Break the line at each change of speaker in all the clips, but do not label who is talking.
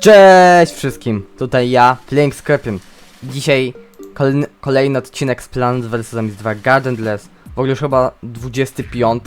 Cześć wszystkim, tutaj ja, Playing Scorpion. Dzisiaj kolejny, kolejny odcinek z Plants vs Zombies 2 Gardenless. W ogóle już chyba 25?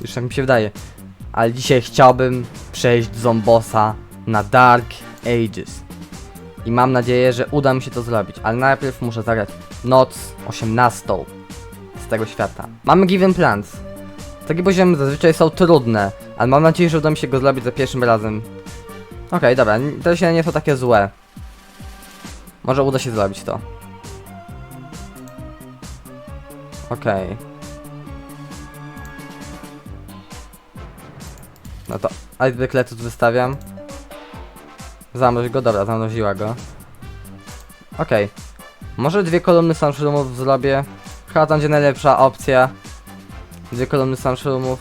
Już tak mi się wydaje. Ale dzisiaj chciałbym przejść Zombosa na Dark Ages. I mam nadzieję, że uda mi się to zrobić. Ale najpierw muszę zagrać noc 18 z tego świata. Mamy Given Plans. Takie poziomy zazwyczaj są trudne, ale mam nadzieję, że uda mi się go zrobić za pierwszym razem. Okej, dobra, n- te się nie są takie złe. Może uda się zrobić to. Okej. No to zwykle tu wystawiam. Zamroź go, dobra, zamroziła go. Okej. Może dwie kolumny sunshroomów zrobię. Chyba to będzie najlepsza opcja. Dwie kolumny sunshroomów.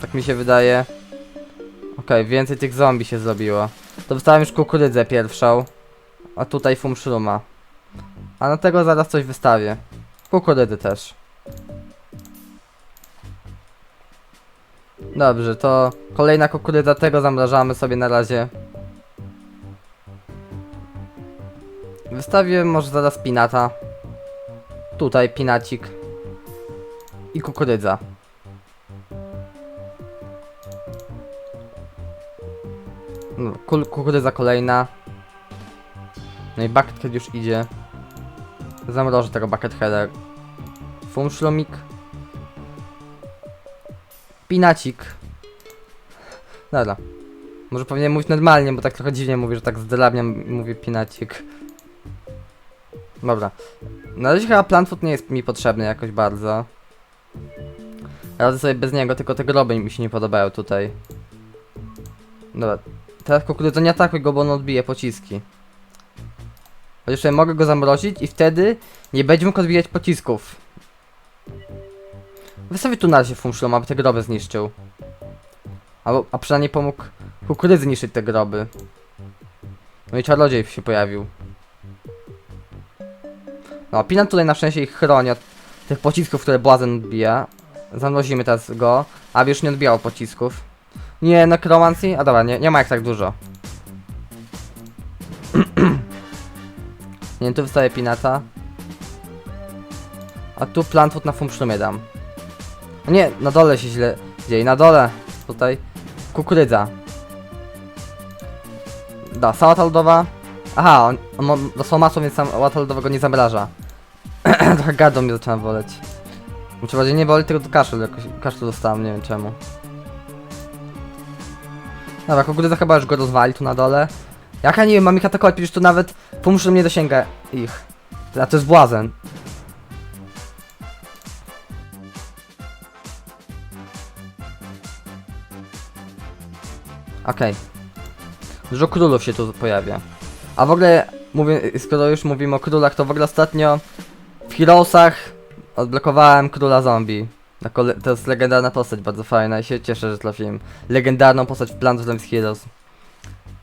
Tak mi się wydaje. Okej, więcej tych zombie się zrobiło. Wystawiam już kukurydzę pierwszą. A tutaj fumshruma. A na tego zaraz coś wystawię. Kukurydzy też. Dobrze, to kolejna kukurydza, tego zamrażamy sobie na razie. Wystawię może zaraz pinata. Tutaj pinacik. I kukurydza. Kukurydza kolejna. No i buckethead już idzie. Zamrożę tego bucketheada. Fumszlomik. Pinacik. Dobra. Może powinienem mówić normalnie, bo tak trochę dziwnie mówię, że tak zdrabniam i mówię pinacik. Dobra. Na razie chyba plant food nie jest mi potrzebny jakoś bardzo. Radzę sobie bez niego, tylko te groby mi się nie podobają tutaj. Dobra, Teraz kukurydza nie atakuj go, bo on odbije pociski. Chociaż ja mogę go zamrozić i wtedy nie będzie mógł odbijać pocisków. Wystawię tu na razie fumszlom, aby te groby zniszczył. Albo, a przynajmniej pomógł kukurydzy niszczyć te groby. No i czarodziej się pojawił. No, Pinat tutaj na szczęście ich chroni od tych pocisków, które błazen odbija. Zamrozimy teraz go, aby już nie odbijał pocisków. Nie, nekromancji? A dobra, nie, nie ma jak tak dużo. nie, tu wystaje pinata. A tu plantwood na fumszlumie dam. O nie, na dole się źle dzieje, na dole. Tutaj kukurydza. Da, sałata lodowa. Aha, on, on ma dostał masło, więc sałata lodowego nie zamraża. Trochę gadą mnie zaczyna boleć. Czy bardziej nie boli, tylko kaszel jakoś, kaszel dostałem, nie wiem czemu. Dobra, kukurydza chyba już go rozwali tu na dole. Jak ja nie wiem, mam ich atakować, przecież tu nawet pomóż nie dosięga ich. A to jest błazen. Okej. Dużo królów się tu pojawia. A w ogóle, mówię, skoro już mówimy o królach, to w ogóle ostatnio w Heroesach odblokowałem króla zombie. Na kole- to jest legendarna postać, bardzo fajna i się cieszę, że trafiłem legendarną postać w Plants vs Heroes.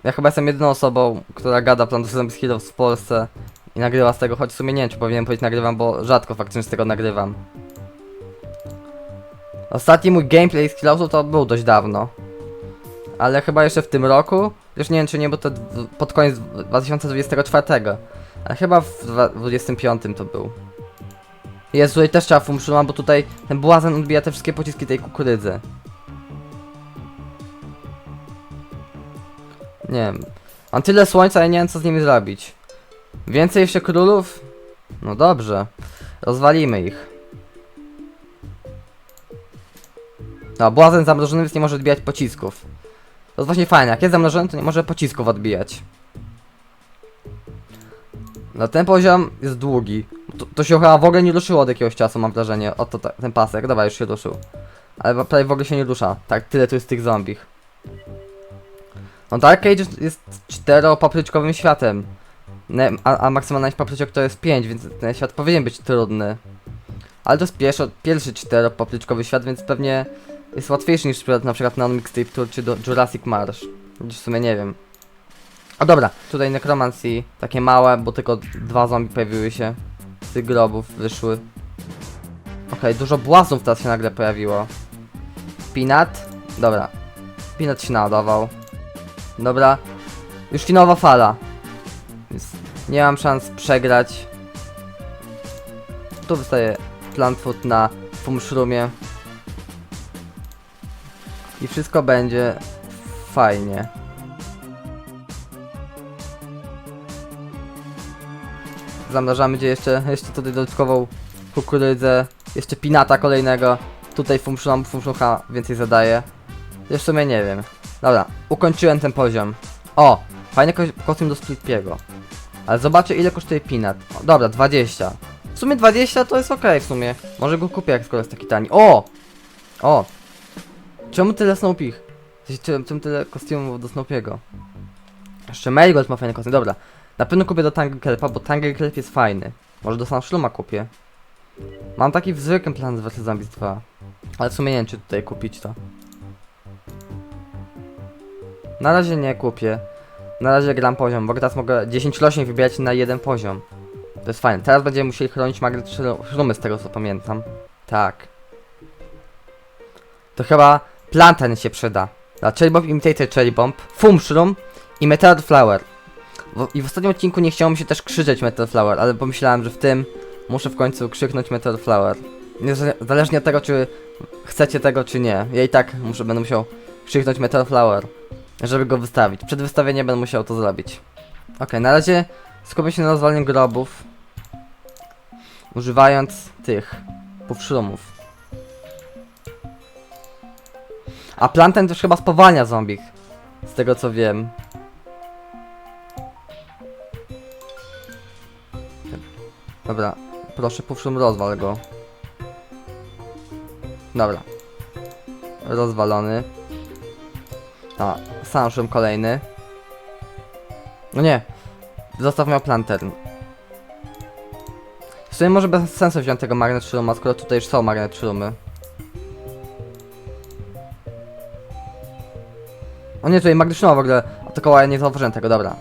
Ja chyba jestem jedyną osobą, która gada Plants vs Heroes w Polsce i nagrywa z tego, choć w sumie nie wiem, czy powinienem powiedzieć nagrywam, bo rzadko faktycznie z tego nagrywam. Ostatni mój gameplay z Heroesów to był dość dawno. Ale chyba jeszcze w tym roku, już nie wiem czy nie, bo to pod koniec 2024. Ale chyba w 2025 to był. Jest tutaj też trzeba fumszuma, bo tutaj ten błazen odbija te wszystkie pociski tej kukurydzy. Nie wiem. Mam tyle słońca, ja nie wiem co z nimi zrobić. Więcej jeszcze królów? No dobrze. Rozwalimy ich. No, błazen zamrożony, więc nie może odbijać pocisków. To jest właśnie fajne, jak jest zamrożony, to nie może pocisków odbijać. No ten poziom jest długi. To, to się chyba w ogóle nie ruszyło od jakiegoś czasu, mam wrażenie. Oto ten pasek, dobra, już się ruszył. Ale prawie w ogóle się nie rusza. Tak, tyle tu jest tych zombich. No Dark Age jest czteropapryczkowym światem. Ne, a, a maksymalna ilość papryczek to jest 5, więc ten świat powinien być trudny. Ale to jest pierwszy, pierwszy czteropapryczkowy świat, więc pewnie jest łatwiejszy niż na przykład Non Mixtape Tour czy do Jurassic Marsh. Gdzieś w sumie nie wiem. O dobra, tutaj Necromancy, takie małe, bo tylko dwa zombie pojawiły się. Tych wyszły. Okej, dużo błazów teraz się nagle pojawiło. Pinat? Dobra. Pinat się naładował. Dobra. Już finałowa fala. Więc nie mam szans przegrać. Tu wystaje plant food na Fumshroomie. I wszystko będzie fajnie. Zamrażamy gdzie jeszcze, jeszcze tutaj dodatkową kukurydzę, jeszcze pinata kolejnego. Tutaj Fumshroom, Fumshroomha więcej zadaje. W sumie nie wiem. Dobra, ukończyłem ten poziom. O, fajny ko kostium do Splitpiego. Ale zobaczę ile kosztuje pinat. O, dobra, 20. W sumie 20 to jest ok w sumie. Może go kupię jak skoro jest taki tani. O! O! Czemu tyle sensie, Czemu, czemu tyle kostiumów do Snowpiego? Jeszcze Marigold ma fajny kostium, dobra. Na pewno kupię do Tangle Kelpa, bo Tangle Kelp jest fajny. Może do Sunshrooma kupię. Mam taki w zwykłym plan z vs Zombies 2. Ale w sumie nie wiem czy tutaj kupić to. Na razie nie kupię. Na razie gram poziom, bo teraz mogę 10 roślin wybierać na jeden poziom. To jest fajne. Teraz będziemy musieli chronić magnet szrumy z tego co pamiętam. Tak. To chyba planten się przyda. Dla Cherry Bomb Imitator Cherry Bomb, Fum Shroom i Meteor Flower. I w ostatnim odcinku nie chciało mi się też krzyczeć Meteor Flower, ale pomyślałem, że w tym muszę w końcu krzyknąć Meteor Flower. Niezależnie od tego, czy chcecie tego, czy nie. Ja i tak muszę, będę musiał krzyknąć Meteor Flower, żeby go wystawić. Przed wystawieniem będę musiał to zrobić. Okej, na razie skupię się na rozwaleniu grobów. Używając tych powszrumów. A planten też chyba spowalnia zombie. Z tego co wiem. Dobra, proszę powszrum rozwal go. Dobra. Rozwalony. A, Sunshroom kolejny. No nie. Zostaw miał plantern. W sumie może bez sensu wziąć tego magnet szruma, skoro tutaj już są magnet szrumy. O nie, tutaj magnet szruma w ogóle atakowała, ja nie zauważyłem tego, dobra.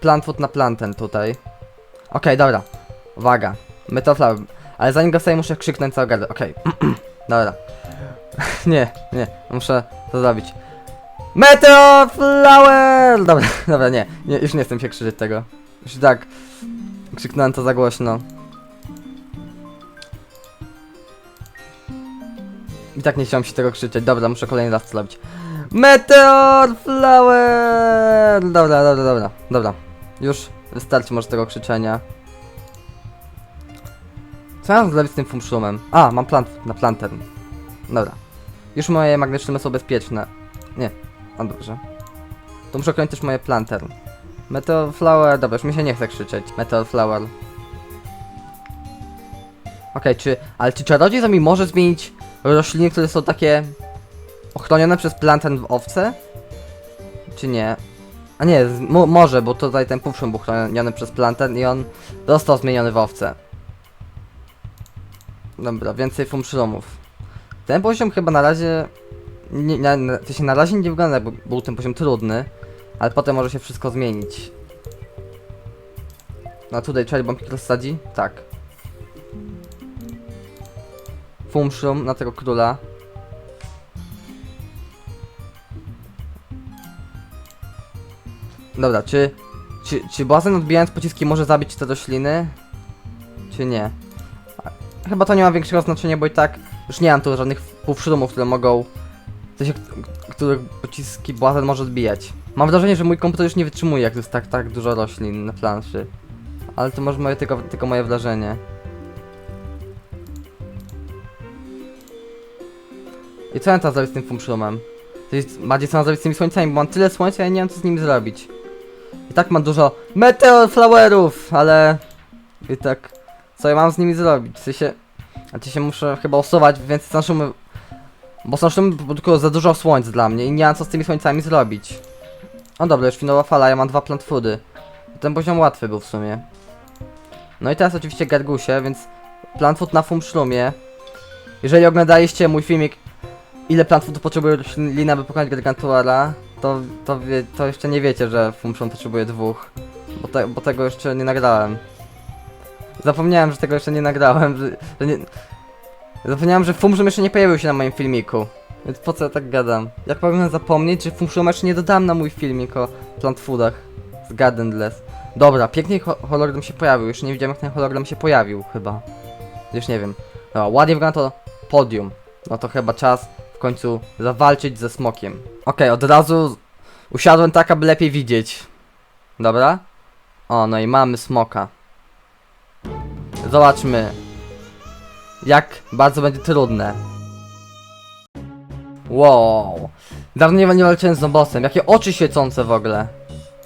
Plantwood na planten tutaj. Okej, dobra. Uwaga. Metaflower. Ale zanim go sobie muszę krzyknąć cały gardło. Okej. dobra. nie, nie. Muszę to zrobić. Meteor Flower! Dobra, dobra, nie, nie. Już nie chcę się krzyczeć tego. Już tak. Krzyknąłem to za głośno. I tak nie chciałem się tego krzyczeć. Dobra, muszę kolejny raz to zrobić. Meteor Flower! Dobra, dobra, dobra, dobra. Już wystarczy może tego krzyczenia. Co mam zrobić z tym fumszumem? A, mam plant na plantern. Dobra. Już moje magnetyczne są bezpieczne. Nie, a dobrze. To muszę kończyć też moje plantern. Meteor Flower, dobra, już mi się nie chce krzyczeć. Meteor Flower. Okej, czy, ale czy czarodziej za mi może zmienić rośliny, które są takie ochronione przez planten w owce? Czy nie? A nie, może, bo tutaj ten puszczyn był chroniony przez planten i on został zmieniony w owce. Dobra, więcej fumszrumów. Ten poziom chyba na razie... Nie, na, się na razie nie wygląda, jakby był ten poziom trudny, ale potem może się wszystko zmienić. No tutaj Cherry Bomb rozsadzi? Tak. Fumshroom na tego króla. Dobra, czy, czy, czy błazen odbijając pociski może zabić te rośliny? Czy nie? Chyba to nie ma większego znaczenia, bo i tak już nie mam tu żadnych półszrumów, które mogą... K- których pociski błazen może odbijać. Mam wrażenie, że mój komputer już nie wytrzymuje, jak jest tak, tak dużo roślin na planszy. Ale to może moje, tylko, tylko moje wrażenie. I co ja teraz zrobić z tym jest bardziej co mam zrobić z tymi słońcami, bo mam tyle słońca, ja nie wiem co z nimi zrobić. I tak mam dużo meteor flowerów, ale... I tak... Co ja mam z nimi zrobić? W sensie... Znaczy się muszę chyba usuwać więcej sunszumy... Bo sunszumy produkują za dużo słońc dla mnie i nie mam co z tymi słońcami zrobić. O dobra, już finałowa fala, ja mam dwa plant foody. Ten poziom łatwy był w sumie. No i teraz oczywiście Gargusie, więc plant food na Fumszlumie. Jeżeli oglądaliście mój filmik ile plant food potrzebuje roślina, by pokonać Gargantuara, to, to, wie, to jeszcze nie wiecie, że Fumszlum potrzebuje dwóch. Bo, te, bo tego jeszcze nie nagrałem. Zapomniałem, że tego jeszcze nie nagrałem, że, że nie... Zapomniałem, że Fumszlum jeszcze nie pojawił się na moim filmiku. Więc po co ja tak gadam? Jak powinienem zapomnieć, że Function jeszcze nie dodałem na mój filmik o plant foodach z Gardenless. Dobra, pięknie ho hologram się pojawił. Już nie widziałem jak ten hologram się pojawił chyba. Już nie wiem. Dobra, ładnie wygląda to podium. No to chyba czas końcu zawalczyć ze smokiem. Okej, od razu usiadłem tak, aby lepiej widzieć. Dobra? O, no i mamy smoka. Zobaczmy, jak bardzo będzie trudne. Wow. Dawno nie, walczyłem z zombosem. Jakie oczy świecące w ogóle.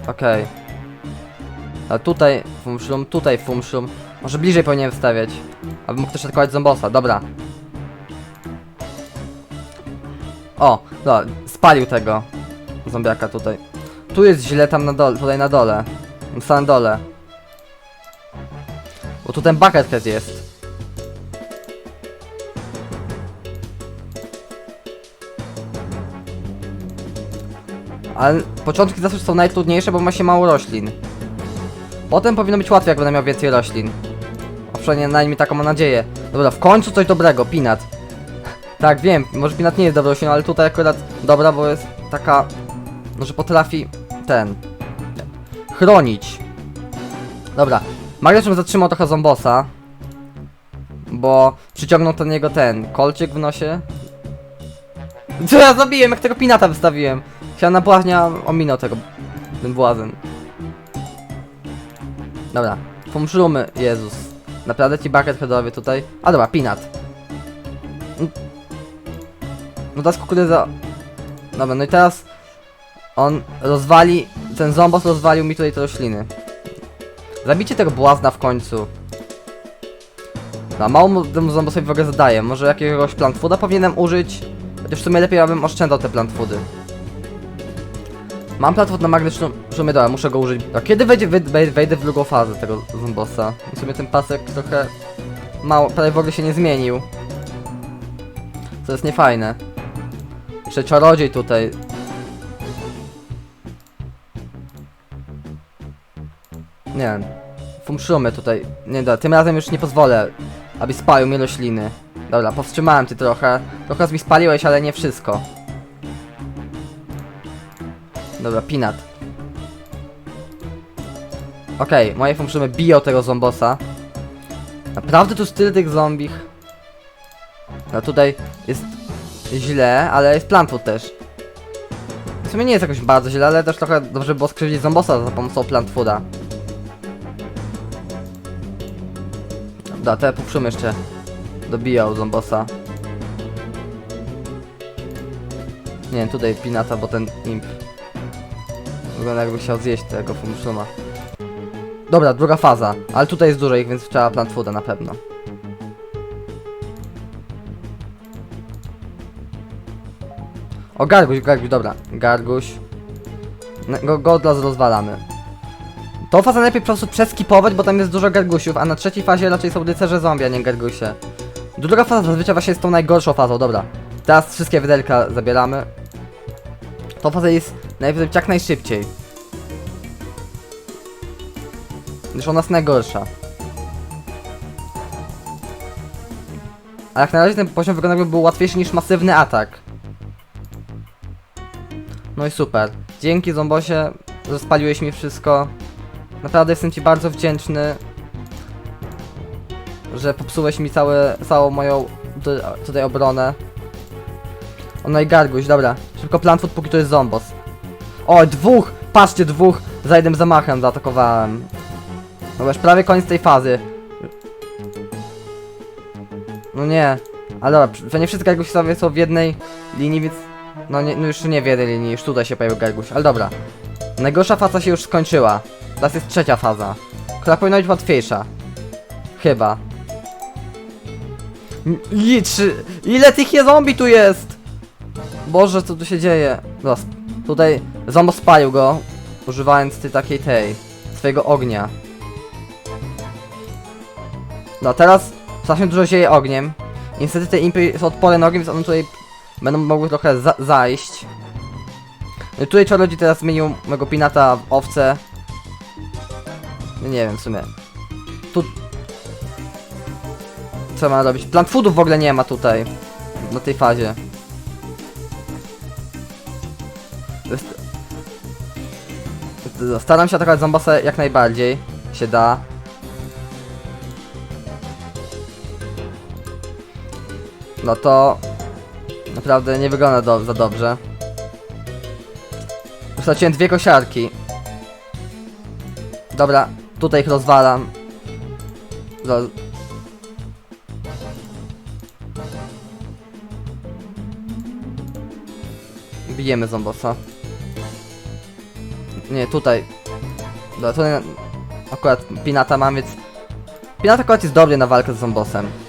Okej. A tutaj fumszlum, tutaj fumszlum. Może bliżej powinienem wstawiać. Aby mógł też atakować zombosa. Dobra. O, no, spalił tego zombiaka tutaj. Tu jest źle, tam na dole, tutaj na dole. Na samym dole. Bo tu ten buckethead jest. Ale początki zawsze są najtrudniejsze, bo ma się mało roślin. Potem powinno być łatwiej, jak będę miał więcej roślin. A przynajmniej najmniej taką mam nadzieję. Dobra, w końcu coś dobrego, Pinat. Tak, wiem, może Pinat nie jest dobrą rośliną, ale tutaj akurat dobra, bo jest taka... Że potrafi ten... Chronić. Dobra, bym zatrzymał trochę zombosa. Bo przyciągnął ten jego ten kolczyk w nosie. Co ja zabiłem, jak tego pinata wystawiłem? Chciałem na błaznia ominął tego. Ten błazen. Dobra, pomszlumy, Jezus. Naprawdę ci bucketheadowie tutaj. A dobra, pinat. Mm. No teraz kukurydza. Dobra, no i teraz on rozwali. Ten zombos rozwalił mi tutaj te rośliny. Zabicie tego błazna w końcu. No, mało mu temu zombosowi w ogóle zadaje. Może jakiegoś plant fooda powinienem użyć? Chociaż w sumie lepiej abym oszczędzał te plant foody. Mam plant food na magnetyczną szumie, dobra, muszę go użyć. A kiedy wejdzie, wej- wejdę w drugą fazę tego zombosa? W sumie ten pasek trochę mało, prawie w ogóle się nie zmienił. Co jest niefajne. Jeszcze czarodziej tutaj. Nie wiem. Tutaj. Nie da, tym razem już nie pozwolę, aby spalił mi rośliny. Dobra, powstrzymałem ty trochę. Trochę mi spaliłeś, ale nie wszystko. Dobra, pinat. Okej, moje fumszumy biją tego zombosa. Naprawdę tu tyle tych zombich. No tutaj jest źle, ale jest plantwood też. W sumie nie jest jakoś bardzo źle, ale też trochę dobrze było skrzywdzić zombosa za pomocą plantfooda. Dobra, te poprzemy jeszcze dobijał zombosa. Nie tutaj pinata, bo ten imp wygląda jakby chciał zjeść tego fumszuma. Dobra, druga faza, ale tutaj jest dużo ich, więc trzeba plant fooda na pewno. O, Garguś, Garguś, dobra. Garguś. Na- Go, rozwalamy. Tą fazę najlepiej po prostu przeskipować, bo tam jest dużo gargusiów, a na trzeciej fazie raczej są rycerze zombie, a nie gargusie. Druga faza zazwyczaj właśnie jest tą najgorszą fazą, dobra. Teraz wszystkie wydelka zabieramy. Tą fazę jest najpierw jak najszybciej. Gdyż ona jest najgorsza. A jak na razie ten poziom wygląda jakby był łatwiejszy niż masywny atak. No i super. Dzięki Zombosie, że spaliłeś mi wszystko. Naprawdę jestem ci bardzo wdzięczny, że popsułeś mi całe, całą moją tutaj, obronę. O no i Garguś, dobra. Szybko plan póki to jest Zombos. O, dwóch! Patrzcie, dwóch! Za jednym zamachem zaatakowałem. Dobra, już prawie koniec tej fazy. No nie. Ale dobra, nie wszystkie Gargusiowie są w jednej linii, więc... No, nie, no już nie w jednej linii, już tutaj się pojawił Garguś, ale dobra. Najgorsza faza się już skończyła. Teraz jest trzecia faza, która powinna być łatwiejsza. Chyba. I, czy, ile tych je zombie tu jest? Boże, co tu się dzieje? Sp- tutaj zombo spalił go, używając tej takiej tej, swojego ognia. No teraz strasznie dużo zieje ogniem. Niestety te impy są odporne na ogień, więc one tutaj Będą mogły trochę za zajść. No tutaj czarodziej teraz zmienił mego pinata w owce. No nie wiem w sumie. Tu... Co ma robić? Plant foodów w ogóle nie ma tutaj. Na tej fazie. Staram się atakować zombasa jak najbardziej się da. No to naprawdę nie wygląda do, za dobrze. Straciłem dwie kosiarki. Dobra, tutaj ich rozwalam. Lol. Bijemy zombosa. Nie, tutaj. Dobra, tutaj akurat Pinata mam, więc... Pinata akurat jest dobry na walkę z zombosem.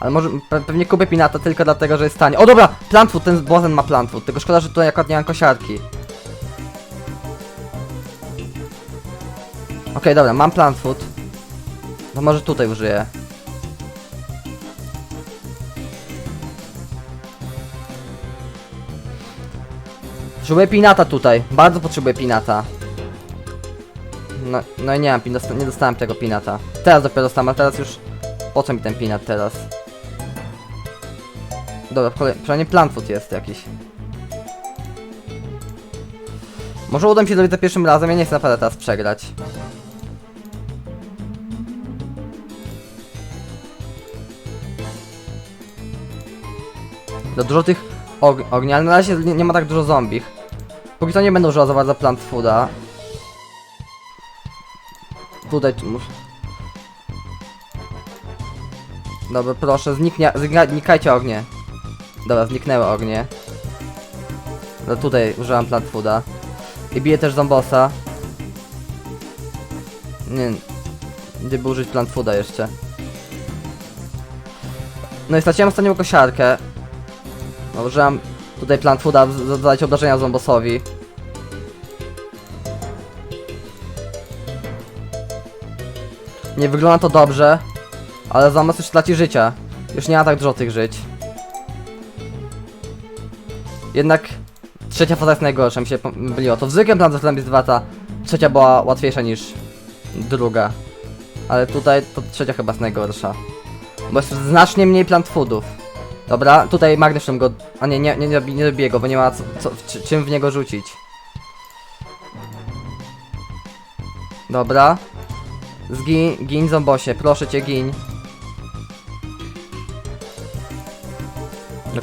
Ale może pe pewnie kupię Pinata tylko dlatego, że jest tanie. O dobra! Plantwood, ten bosen ma plantwood. Tylko szkoda, że tutaj akurat nie mam kosiarki. Okej, dobra, mam plantwood. No może tutaj użyję. Potrzebuję pinata tutaj. Bardzo potrzebuję pinata. No, no i nie mam nie dostałem tego pinata. Teraz dopiero dostałem, a teraz już... Po co mi ten pinat teraz? Dobra, kolej... przynajmniej plantwood jest jakiś. Może uda mi się zrobić za pierwszym razem, ja nie chcę naprawdę teraz przegrać. No dużo tych og ognia, ale na razie nie, nie ma tak dużo zombich. Póki co nie będę używał za bardzo plant fooda. Tutaj tu mus... Dobra, proszę, zniknie, znika- znikajcie ognie. Dobra, zniknęły ognie. No tutaj użyłam plant fooda. I biję też zombosa. Nie, gdyby użyć plant fooda jeszcze. No i straciłem ostatnią kosiarkę. No, użyłam tutaj plant fooda, zadać obrażenia zombosowi. Nie wygląda to dobrze, ale zombos już traci życia. Już nie ma tak dużo tych żyć. Jednak trzecia faza jest najgorsza, mi się pomyliło. To zwykłym Plants of Zombies 2 ta trzecia była łatwiejsza niż druga. Ale tutaj to trzecia chyba jest najgorsza. Bo jest znacznie mniej plant foodów. Dobra, tutaj magnesem go... A nie, nie, nie, nie, go, bo nie ma co, co, czy, czym w niego rzucić. Dobra. Zgin, gin zombosie, proszę cię gin.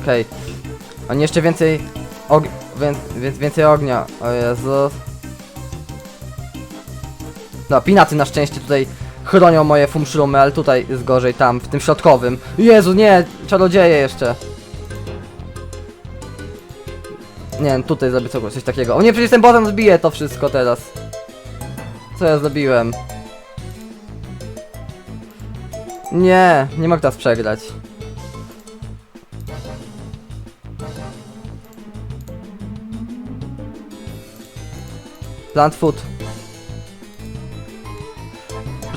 Okej. Oni jeszcze więcej... Og... Wię, więc więcej ognia. O Jezu. No, pinaty na szczęście tutaj chronią moje fumszrumy, ale tutaj jest gorzej, tam, w tym środkowym. Jezu, nie! Czarodzieje jeszcze. Nie wiem, tutaj zrobię co- coś takiego. O nie, przecież ten botem zbije to wszystko teraz. Co ja zrobiłem? Nie, nie mogę teraz przegrać. Plant food.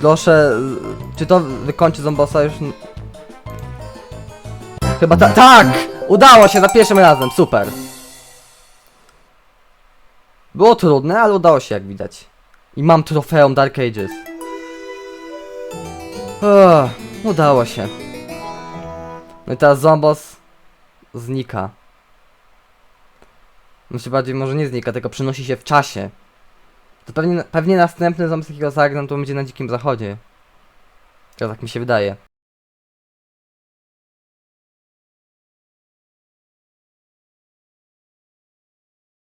Proszę, czy to wykończy zombosa już? Chyba ta tak! Udało się za pierwszym razem, super. Było trudne, ale udało się jak widać. I mam trofeum Dark Ages. Udało się. No i teraz zombos znika. Znaczy bardziej może nie znika, tylko przenosi się w czasie. To pewnie, pewnie następny zombie, jakiego zagram, to będzie na dzikim zachodzie. Tak mi się wydaje.